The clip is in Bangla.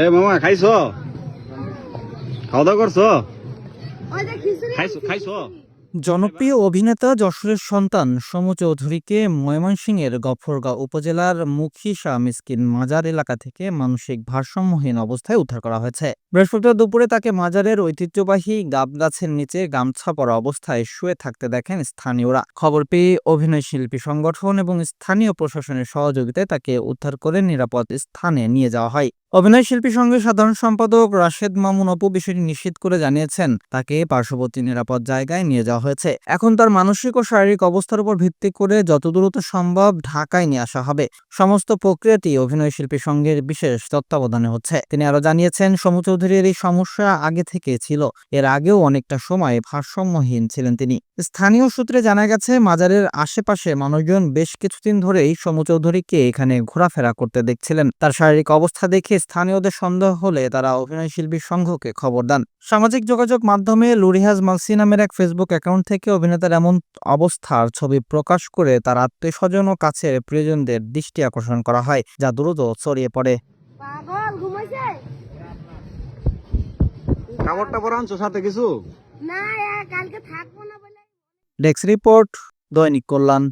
এ মামা খাইছো? খাওয়া দাওয়া করছ খাইছো খাইছো? জনপ্রিয় অভিনেতা যশোরের সন্তান সমু চৌধুরীকে ময়মনসিংহের গফরগাঁও উপজেলার মুখিসা মিসকিন মাজার এলাকা থেকে মানসিক ভারসাম্যহীন অবস্থায় উদ্ধার করা হয়েছে। বৃহস্পতিবার দুপুরে তাকে মাজারের ঐতিহ্যবাহী গাব গাছের নিচে গামছা পরা অবস্থায় শুয়ে থাকতে দেখেন স্থানীয়রা। খবর পেয়ে অভিনয় শিল্পী সংগঠন এবং স্থানীয় প্রশাসনের সহযোগিতায় তাকে উদ্ধার করে নিরাপদ স্থানে নিয়ে যাওয়া হয়। অভিনয় শিল্পী সংঘের সাধারণ সম্পাদক রাশেদ মামুন অপু বিষয়টি নিশ্চিত করে জানিয়েছেন। তাকে পার্শ্ববর্তী নিরাপদ জায়গায় নিয়ে যাওয়া হয়েছে। এখন তার মানসিক ও শারীরিক অবস্থার উপর ভিত্তি করে যত দ্রুত সম্ভব ঢাকায় নিয়ে আসা হবে। সমস্ত প্রক্রিয়াটি অভিনয় শিল্পী সংঘের বিশেষ তত্ত্বাবধানে হচ্ছে। তিনি আরও জানিয়েছেন, সমু চৌধুরীর এই সমস্যা আগে থেকে ছিল। এর আগেও অনেকটা সময় ভারসাম্যহীন ছিলেন তিনি। স্থানীয় সূত্রে জানা গেছে, মাজারের আশেপাশে মানুষজন বেশ কিছুদিন ধরেই সমু চৌধুরীকে এখানে ঘোরাফেরা করতে দেখছিলেন। তার শারীরিক অবস্থা দেখে স্থানীয়দের সন্দেহ হলে তারা অভিনয় শিল্পী সংঘকে খবর দেন। সামাজিক যোগাযোগ মাধ্যমে লুরিহাজ মালসি নামের এক ফেসবুক অ্যাকাউন্ট থেকে অভিনেতার এমন অবস্থার ছবি প্রকাশ করে তার আত্মীয় স্বজন ও কাছের প্রিয়জনদের দৃষ্টি আকর্ষণ করা হয় যা দ্রুত ছড়িয়ে পড়ে। পাগল ঘুমাইছে? কাপড়টা পরে আনছো সাথে কিছু? না কালকে থাকব না ডেস্ক রিপোর্ট দৈনিক কল্যাণ।